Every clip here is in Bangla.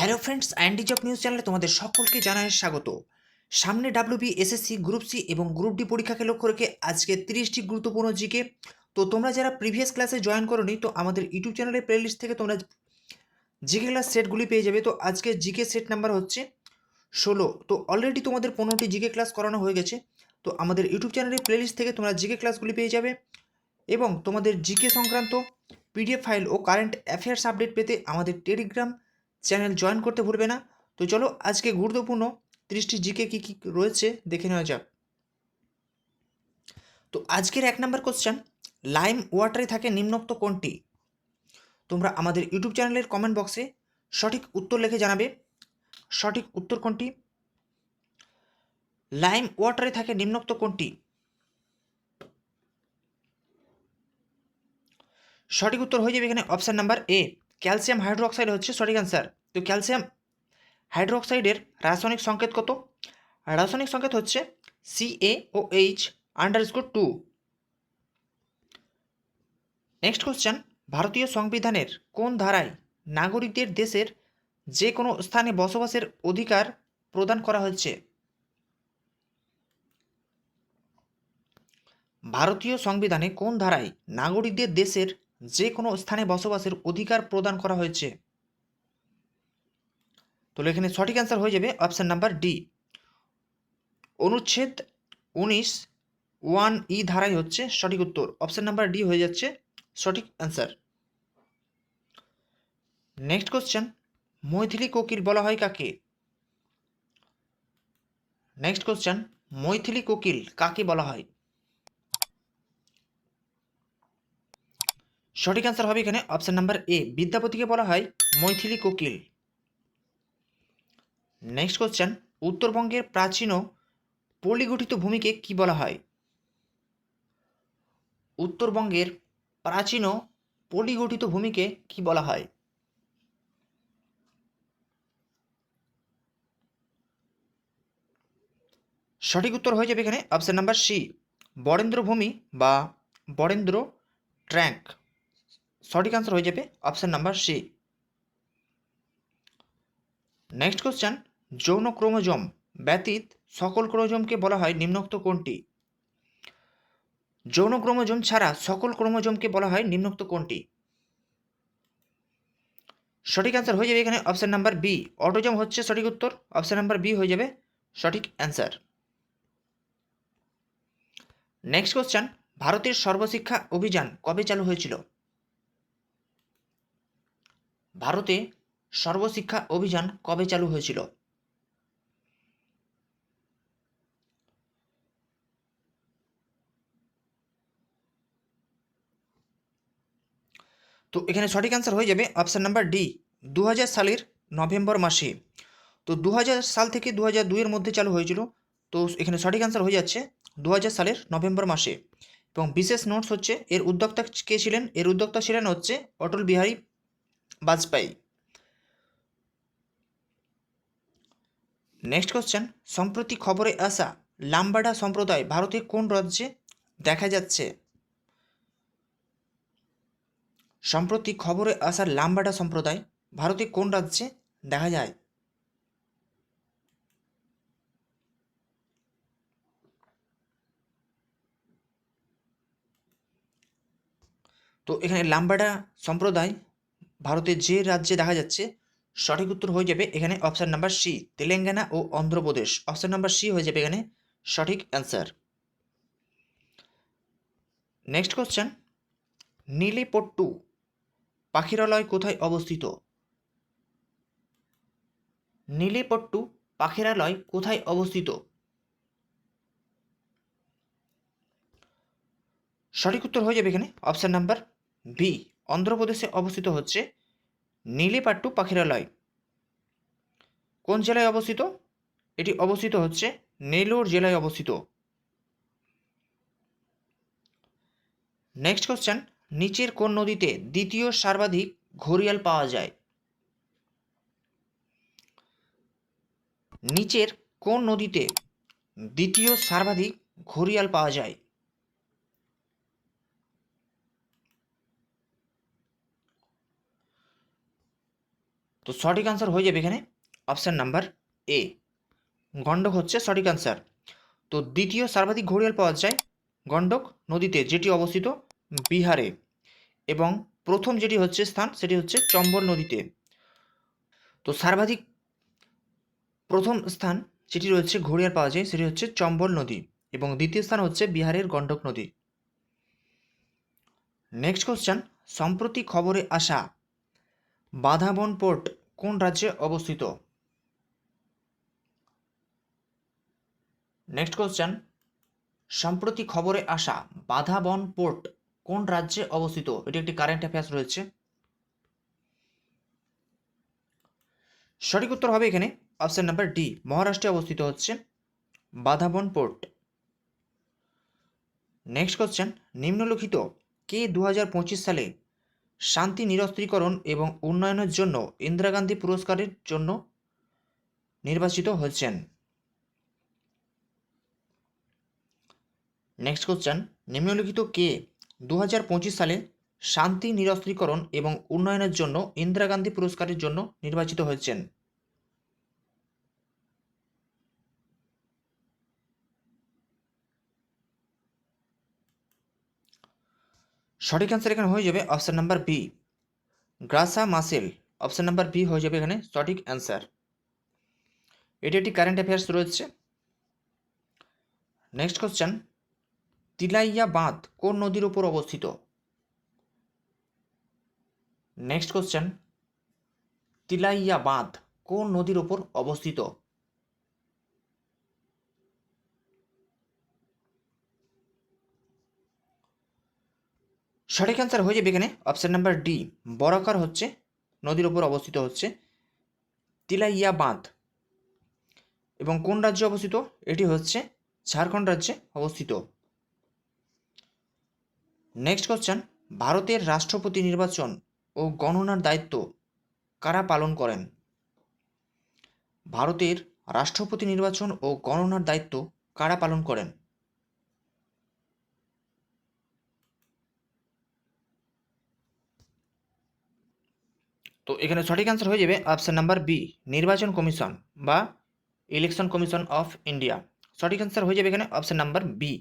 Hello friends Andy job news চ্যানেলে তোমাদের সকলকে জানাই স্বাগত। সামনে ডাব্লিউবি এসএসসি গ্রুপ সি এবং গ্রুপ ডি পরীক্ষাকে লক্ষ্য রেখে আজকে তিরিশটি গুরুত্বপূর্ণ জিকে। তো তোমরা যারা প্রিভিয়াস ক্লাসে জয়েন করোনি, তো আমাদের ইউটিউব চ্যানেলের প্লেলিস্ট থেকে তোমরা জিকে ক্লাস সেটগুলি পেয়ে যাবে। তো আজকে জিকে সেট নাম্বার হচ্ছে ষোলো। তো অলরেডি তোমাদের পনেরোটি জিকে ক্লাস করানো হয়ে গেছে। তো আমাদের ইউটিউব চ্যানেলের প্লেলিস্ট থেকে তোমরা জিকে ক্লাসগুলি পেয়ে যাবে। এবং তোমাদের জিকে সংক্রান্ত পিডিএফ ফাইল ও কারেন্ট অ্যাফেয়ার্স আপডেট পেতে আমাদের টেলিগ্রাম চ্যানেল জয়েন করতে ভুলবে না। তো চলো আজকে গুরুত্বপূর্ণ তিরিশটি জিকে কী কী রয়েছে দেখে নেওয়া যাক। তো আজকের এক নম্বর কোশ্চেন লাইম ওয়াটারে থাকে নিম্নোক্ত কোনটি? তোমরা আমাদের ইউটিউব চ্যানেলের কমেন্ট বক্সে সঠিক উত্তর লিখে জানাবে। সঠিক উত্তর কোনটি? লাইম ওয়াটারে থাকে নিম্নোক্ত কোনটি? সঠিক উত্তর হয়ে যাবে এখানে option number A calcium hydroxide হচ্ছে সঠিক অ্যান্সার। তো ক্যালসিয়াম হাইড্রোক্সাইডের রাসায়নিক সংকেত কত? রাসায়নিক সংকেত হচ্ছে C A O H underscore two next question ভারতীয় সংবিধানের কোন ধারায় নাগরিকদের দেশের যে কোনো স্থানে বসবাসের অধিকার প্রদান করা হচ্ছে? ভারতীয় সংবিধানে কোন ধারায় নাগরিকদের দেশের যে কোনো স্থানে বসবাসের অধিকার প্রদান করা হয়েছে। তো এখানে সঠিক অ্যান্সার হয়ে যাবে অপশান নাম্বার ডি অনুচ্ছেদ উনিশ ওয়ান ই ধারাই হচ্ছে সঠিক উত্তর। অপশান নাম্বার ডি হয়ে যাচ্ছে সঠিক অ্যান্সার নেক্সট কোশ্চেন মৈথিলি কোকিল বলা হয় কাকে? নেক্সট কোশ্চেন মৈথিলি কোকিল কাকে বলা হয়? সঠিক অ্যান্সার হবে এখানে অপশন নাম্বার এ বিদ্যাপতিকে বলা হয় মৈথিলি কোকিল। নেক্সট কোশ্চেন উত্তরবঙ্গের প্রাচীন পল্লীগঠিত ভূমিকে কি বলা হয়? উত্তরবঙ্গের প্রাচীন পল্লীগঠিত ভূমিকে কি বলা হয়? সঠিক উত্তর হয়ে যাবে এখানে অপশন নাম্বার সি বরেন্দ্র ভূমি বা বরেন্দ্র ট্র্যাঙ্ক। সঠিক আনসার হয়ে যাবে option number C next question যৌন ক্রোমোজোম ব্যতীত সকল ক্রোমোজোমকে বলা হয় নিম্নোক্ত কোনটি? যৌন ক্রোমোজোম ছাড়া সকল ক্রোমোজোমকে বলা হয় নিম্নোক্ত কোনটি? সঠিক অ্যান্সার হয়ে যাবে এখানে অপশান নাম্বার বি অটোজম হচ্ছে সঠিক উত্তর অপশান নাম্বার বি হয়ে যাবে সঠিক অ্যান্সার নেক্সট কোশ্চেন ভারতের সর্বশিক্ষা অভিযান কবে চালু হয়েছিল? ভারতে সর্বশিক্ষা অভিযান কবে চালু হয়েছিল? তো এখানে সঠিক অ্যান্সার হয়ে যাবে অপশান নাম্বার ডি দু হাজার সালের নভেম্বর মাসে। তো দু হাজার সাল থেকে দু হাজার দুইয়ের মধ্যে চালু হয়েছিল। তো এখানে সঠিক অ্যান্সার হয়ে যাচ্ছে দু হাজার সালের নভেম্বর মাসে। এবং বিশেষ নোটস হচ্ছে, এর উদ্যোক্তা কে ছিলেন? এর উদ্যোক্তা ছিলেন হচ্ছে অটল বিহারী বাজপেয়ী। নেক্সট কোশ্চেন সম্প্রতি খবরে আসা লাম্বাডা সম্প্রদায় ভারতের কোন রাজ্যে দেখা যাচ্ছে? সম্প্রতি খবরে আসা লাম্বাডা সম্প্রদায় ভারতে কোন রাজ্যে দেখা যায়? তো এখানে লাম্বাডা সম্প্রদায় ভারতের যে রাজ্যে দেখা যাচ্ছে, সঠিক উত্তর হয়ে যাবে এখানে অপশান নাম্বার সি তেলেঙ্গানা ও অন্ধ্রপ্রদেশ। অপশান নাম্বার সি হয়ে যাবে এখানে সঠিক অ্যান্সার নেক্সট কোশ্চেন নীলিপট্টু, পাখিরালয় কোথায় অবস্থিত? নীলিপট্টু, পাখিরালয় কোথায় অবস্থিত? সঠিক উত্তর হয়ে যাবে এখানে অপশান নাম্বার বি অন্ধ্রপ্রদেশে অবস্থিত হচ্ছে নীলিপাট্টু পাখিরালয়। কোন জেলায় অবস্থিত? এটি অবস্থিত হচ্ছে নেলোর জেলায় অবস্থিত। নেক্সট কোশ্চেন নিচের কোন নদীতে দ্বিতীয় সর্বাধিক ঘড়িয়াল পাওয়া যায়? নিচের কোন নদীতে দ্বিতীয় সর্বাধিক ঘড়িয়াল পাওয়া যায়? তো সঠিক আনসার হয়ে যাবে এখানে অপশান নাম্বার এ গণ্ডক হচ্ছে সঠিক আনসার তো দ্বিতীয় সর্বাধিক ঘড়িয়াল পাওয়া যায় গণ্ডক নদীতে, যেটি অবস্থিত বিহারে। এবং প্রথম যেটি হচ্ছে স্থান, সেটি হচ্ছে চম্বল নদীতে। তো সর্বাধিক প্রথম স্থান যেটি রয়েছে ঘড়িয়াল পাওয়া যায়, সেটি হচ্ছে চম্বল নদী। এবং দ্বিতীয় স্থান হচ্ছে বিহারের গণ্ডক নদী। নেক্সট কোশ্চেন সম্প্রতি খবরে আসা বাধাবন পোর্ট কোন রাজ্যে অবস্থিত? নেক্সট কোশ্চেন সম্প্রতি খবরে আসা বাধাবন পোর্ট কোন রাজ্যে অবস্থিত? এটি একটি কারেন্ট অ্যাফেয়ার্স রয়েছে। সঠিক উত্তর হবে এখানে অপশন নাম্বার ডি মহারাষ্ট্রে অবস্থিত হচ্ছে বাধাবন পোর্ট। নেক্সট কোশ্চেন নিম্নলিখিত কে দু হাজার পঁচিশ সালে শান্তি নিরস্ত্রীকরণ এবং উন্নয়নের জন্য ইন্দিরা গান্ধী পুরস্কারের জন্য নির্বাচিত হয়েছেন। নেক্সট কোশ্চেন নিম্নলিখিত কে দু হাজার পঁচিশ সালে শান্তি নিরস্ত্রীকরণ এবং উন্নয়নের জন্য ইন্দিরা গান্ধী পুরস্কারের জন্য নির্বাচিত হয়েছেন? সঠিক অ্যান্সার এখানে হয়ে যাবে option number B Graca Machel option number B হয়ে যাবে এখানে সঠিক অ্যান্সার এটি একটি কারেন্ট অ্যাফেয়ার্স রয়েছে। নেক্সট কোশ্চেন তিলাইয়া বাঁধ কোন নদীর উপর অবস্থিত? নেক্সট কোশ্চেন তিলাইয়া বাঁধ কোন নদীর উপর অবস্থিত? সঠিক অ্যান্সার হয়ে যাবে এখানে। অপশন নাম্বার ডি বরাকার হচ্ছে, নদীর ওপর অবস্থিত হচ্ছে তিলাইয়া বাঁধ এবং কোন রাজ্যে অবস্থিত? এটি হচ্ছে ঝাড়খণ্ড রাজ্যে অবস্থিত। নেক্সট কোশ্চেন ভারতের রাষ্ট্রপতি নির্বাচন ও গণনার দায়িত্ব কারা পালন করেন? ভারতের রাষ্ট্রপতি নির্বাচন ও গণনার দায়িত্ব কারা পালন করেন? তো এখানে সঠিক অ্যান্সার হয়ে যাবে অপশন নাম্বার বি নির্বাচন কমিশন বা ইলেকশন কমিশন অফ ইন্ডিয়া সঠিক অ্যান্সার হয়ে যাবে এখানে অপশান নাম্বার বি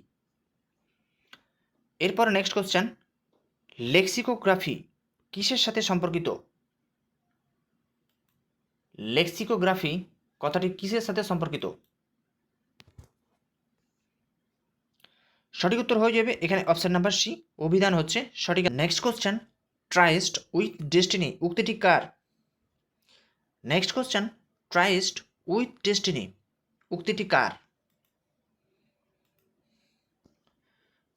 এরপর নেক্সট কোশ্চেন লেক্সিকোগ্রাফি কিসের সাথে সম্পর্কিত? লেক্সিকোগ্রাফি কথাটি কিসের সাথে সম্পর্কিত? সঠিক উত্তর হয়ে যাবে এখানে অপশন নাম্বার সি অভিধান হচ্ছে সঠিক। Next question tryst with destiny উক্তিটি কার? Next question tryst with destiny উক্তিটি কার?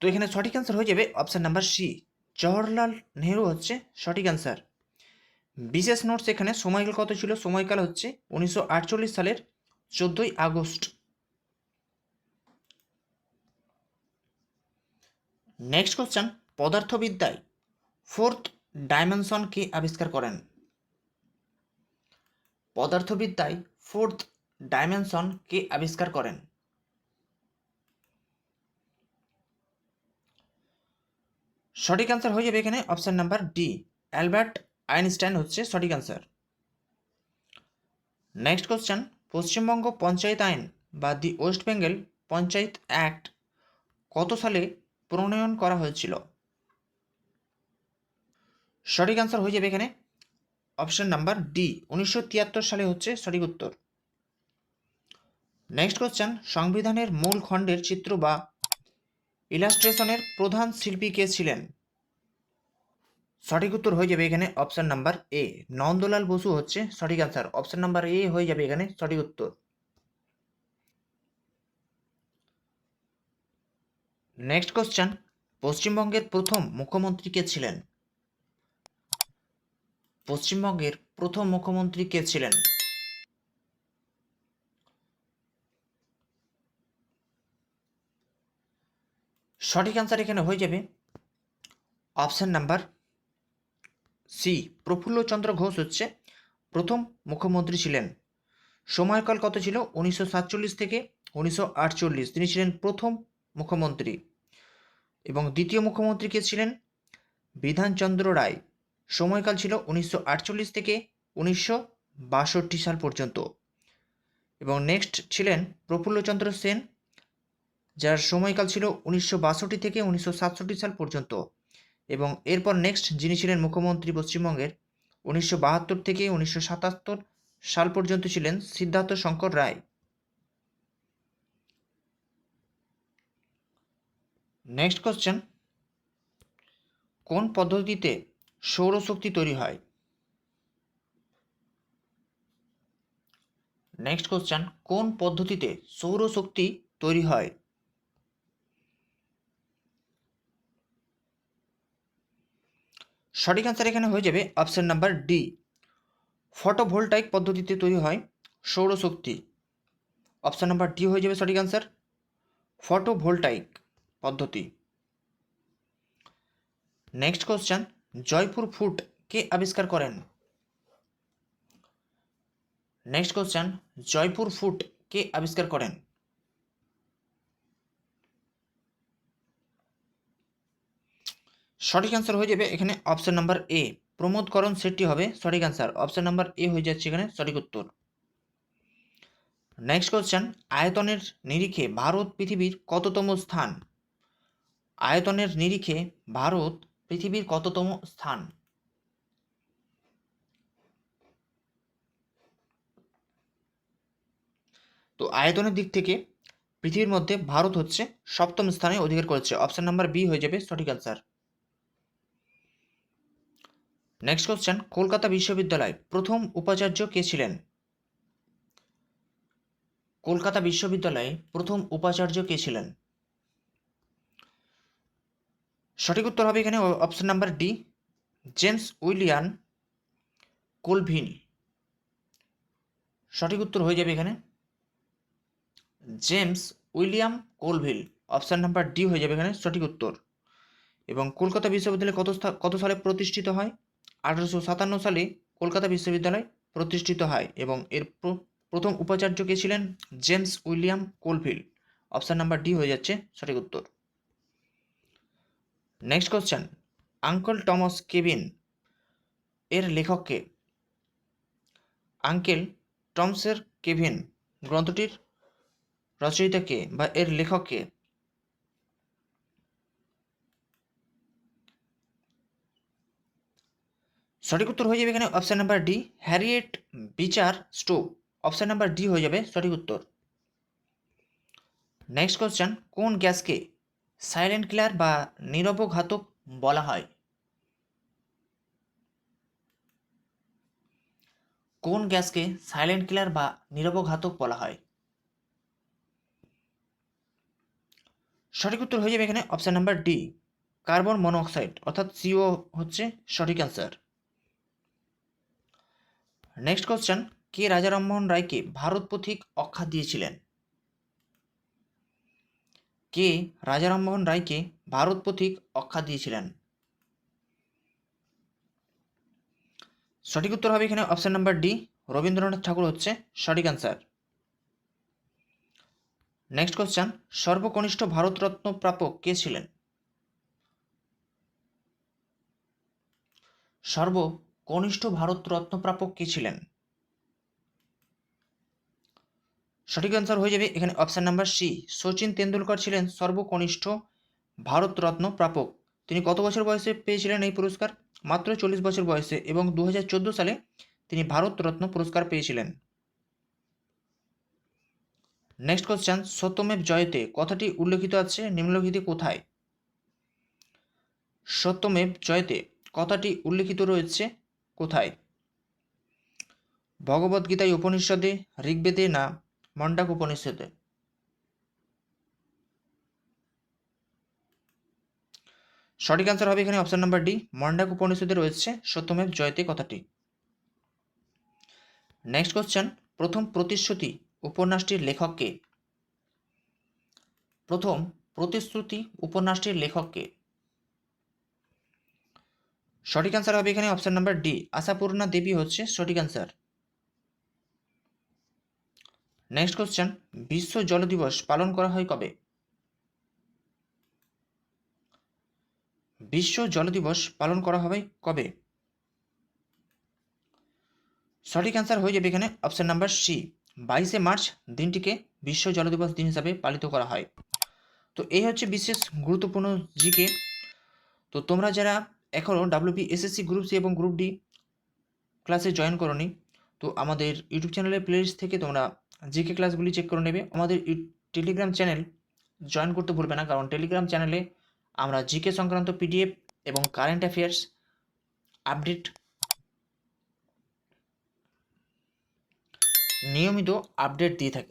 তো এখানে সঠিক অ্যান্সার হয়ে যাবে option number C Jawaharlal Nehru হচ্ছে সঠিক অ্যান্সার বিশেষ নোটস এখানে সময়কাল কত ছিল? সময়কাল হচ্ছে উনিশশো আটচল্লিশ সালের চোদ্দোই আগস্ট। নেক্সট কোশ্চেন পদার্থবিদ্যায় ফোর্থ ডাইমেনশন কে আবিষ্কার করেন? পদার্থবিদ্যায় ফোর্থ ডাইমেনশন কে আবিষ্কার করেন? সঠিক অ্যান্সার হয়ে যাবে এখানে option number D Albert Einstein হচ্ছে সঠিক answer next question Paschimbanga panchayat আইন বা the West Bengal panchayat act কত সালে প্রণয়ন করা হয়েছিল? সঠিক অ্যান্সার হয়ে যাবে এখানে। অপশন নাম্বার ডি উনিশশো তিয়াত্তর সালে হচ্ছে সঠিক উত্তর। নেক্সট কোশ্চেন সংবিধানের মূল খণ্ডের চিত্র বা ইলাস্ট্রেশনের প্রধান শিল্পী কে ছিলেন? সঠিক উত্তর হয়ে যাবে এখানে option number A Nandalal Bose হচ্ছে সঠিক অ্যান্সার অপশন নাম্বার এ হয়ে যাবে এখানে সঠিক উত্তর। নেক্সট কোশ্চেন পশ্চিমবঙ্গের প্রথম মুখ্যমন্ত্রী কে ছিলেন? পশ্চিমবঙ্গের প্রথম মুখ্যমন্ত্রী কে ছিলেন? সঠিক অ্যান্সার এখানে হয়ে যাবে। Option number C Prafulla Chandra Ghosh হচ্ছে প্রথম মুখ্যমন্ত্রী ছিলেন। সময়কাল কত ছিল? উনিশশো সাতচল্লিশ থেকে উনিশশো আটচল্লিশ। তিনি ছিলেন প্রথম মুখ্যমন্ত্রী। এবং দ্বিতীয় মুখ্যমন্ত্রী কে ছিলেন? বিধানচন্দ্র রায়। সময়কাল ছিল উনিশশো আটচল্লিশ থেকে উনিশশো বাষট্টি সাল পর্যন্ত। এবং নেক্সট ছিলেন প্রফুল্লচন্দ্র সেন, যার সময়কাল ছিল উনিশশো বাষট্টি থেকে উনিশশো সাতষট্টি সাল পর্যন্ত। এবং এরপর নেক্সট যিনি ছিলেন মুখ্যমন্ত্রী পশ্চিমবঙ্গের, উনিশশো বাহাত্তর থেকে উনিশশো সাতাত্তর সাল পর্যন্ত ছিলেন সিদ্ধার্থ শঙ্কর রায়। নেক্সট কোশ্চেন কোন পদ্ধতিতে সৌরশক্তি তৈরি হয়। নেক্সট কোশ্চেন কোন পদ্ধতিতে সৌরশক্তি তৈরি হয়? সঠিক অ্যান্সার এখানে হয়ে যাবে অপশন নাম্বার ডি ফটোভোল্টাইক পদ্ধতিতে তৈরি হয় সৌরশক্তি। অপশন নাম্বার ডি হয়ে যাবে সঠিক অ্যান্সার ফটোভোল্টাইক পদ্ধতি। নেক্সট কোশ্চেন জয়পুর ফুট কে আবিষ্কার করেন? নেক্সট কোশ্চেন জয়পুর ফুট কে আবিষ্কার করেন? সঠিক অ্যান্সার হয়ে যাবে এখানে option number A Pramod Karan সেটটি হবে সঠিক অ্যান্সার অপশন নাম্বার এ হয়ে যাচ্ছে এখানে সঠিক উত্তর। নেক্সট কোশ্চেন আয়তনের নিরিখে ভারত পৃথিবীর কততম স্থান? আয়তনের নিরিখে ভারত পৃথিবীর কততম স্থান? তো আয়তনের দিক থেকে পৃথিবীর মধ্যে ভারত হচ্ছে সপ্তম স্থানে অধিকার করেছে। অপশন নাম্বার বি হয়ে যাবে সঠিক অ্যান্সার নেক্সট কোশ্চেন কলকাতা বিশ্ববিদ্যালয় প্রথম উপাচার্য কে ছিলেন? কলকাতা বিশ্ববিদ্যালয়ে প্রথম উপাচার্য কে ছিলেন? সঠিক উত্তর হবে এখানে option number D James William Colvin সঠিক উত্তর হয়ে যাবে এখানে। James William Colvile option number D হয়ে যাবে এখানে সঠিক উত্তর। এবং কলকাতা বিশ্ববিদ্যালয় কত কত সালে প্রতিষ্ঠিত হয়? আঠারোশো সাতান্ন সালে কলকাতা বিশ্ববিদ্যালয় প্রতিষ্ঠিত হয় এবং এর প্রথম উপাচার্য কে ছিলেন? James William Colvile option number D হয়ে যাচ্ছে সঠিক উত্তর। Next question uncle Thomas cabin এর লেখককে। আঙ্কেল টমসের কেভিন গ্রন্থটির রচয়িতা কে বা এর লেখককে? সঠিক উত্তর হয়ে যাবে এখানে option number D Harriet Beecher Stowe option number D হয়ে যাবে সঠিক উত্তর। নেক্সট কোশ্চেন কোন গ্যাসকে সাইলেন্ট কিলার বা নিরবঘাতক বলা হয়। কোন গ্যাসকে সাইলেন্ট কিলার বা নিরবঘাতক বলা হয়? সঠিক উত্তর হয়ে যাবে এখানে option number D, carbon monoxide অর্থাৎ সিও হচ্ছে সঠিক অ্যান্সার। নেক্সট কোশ্চেন, কে রাজা রামমোহন রায়কে ভারত পথিক অখ্যা দিয়েছিলেন? কে রাজা রামমোহন রায়কে ভারত পথিক অখ্যা দিয়েছিলেন? সঠিক উত্তর হবে এখানে option number D Rabindranath Tagore হচ্ছে সঠিক অ্যান্সার নেক্সট কোশ্চেন সর্বকনিষ্ঠ ভারতরত্ন প্রাপক কে ছিলেন? সর্বকনিষ্ঠ ভারতরত্ন প্রাপক কে ছিলেন? সঠিক অ্যান্সার হয়ে যাবে এখানে option number C Sachin Tendulkar ছিলেন সর্বকনিষ্ঠ ভারতরত্ন প্রাপক। তিনি কত বছর বয়সে পেয়েছিলেন এই পুরস্কার? মাত্র চল্লিশ বছর বয়সে এবং দু হাজার চোদ্দ সালে তিনি ভারতরত্ন পুরস্কার পেয়েছিলেন। নেক্সট কোশ্চেন সত্যমেব জয়তে কথাটি উল্লেখিত আছে, নিম্নলিখিত কোথায়? সত্যমেব জয়তে কথাটি উল্লেখিত রয়েছে কোথায়? ভগবদ্গীতায় উপনিষদে ঋগ্বেদে না মন্ডাক উপনিষদে। সঠিক অ্যান্সার হবে এখানে অপশন নাম্বার ডি মন্ডাক উপনিষদে রয়েছে সত্যমেব জয়তে কথাটি। নেক্সট কোশ্চেন প্রথম প্রতিশ্রুতি উপন্যাসটির লেখককে প্রথম প্রতিশ্রুতি উপন্যাসটির লেখককে সঠিক অ্যান্সার হবে এখানে option number D Ashapurna Devi হচ্ছে সঠিক অ্যান্সার নেক্সট কোশ্চেন বিশ্ব জল দিবস পালন করা হয় কবে? বিশ্ব জল দিবস পালন করা হবে কবে? সঠিক অ্যান্সার হয়ে যাবে এখানে অপশন নাম্বার সি বাইশে মার্চ দিনটিকে বিশ্ব জল দিবস দিন হিসাবে পালিত করা হয়। তো এই হচ্ছে বিশেষ গুরুত্বপূর্ণ জিকে। তো তোমরা যারা এখনও ডাব্লিউপি এসএসসি গ্রুপ সি এবং গ্রুপ ডি ক্লাসে জয়েন করনি, তো আমাদের ইউটিউব চ্যানেলের প্লেলিস্ট থেকে তোমরা জিকে ক্লাসগুলি চেক করে নেবে। আমাদের টেলিগ্রাম চ্যানেল জয়েন করতে ভুলবে না, কারণ টেলিগ্রাম চ্যানেলে আমরা জিকে সংক্রান্ত পিডিএফ এবং কারেন্ট অ্যাফেয়ার্স আপডেট নিয়মিত আপডেট দিয়ে থাকি।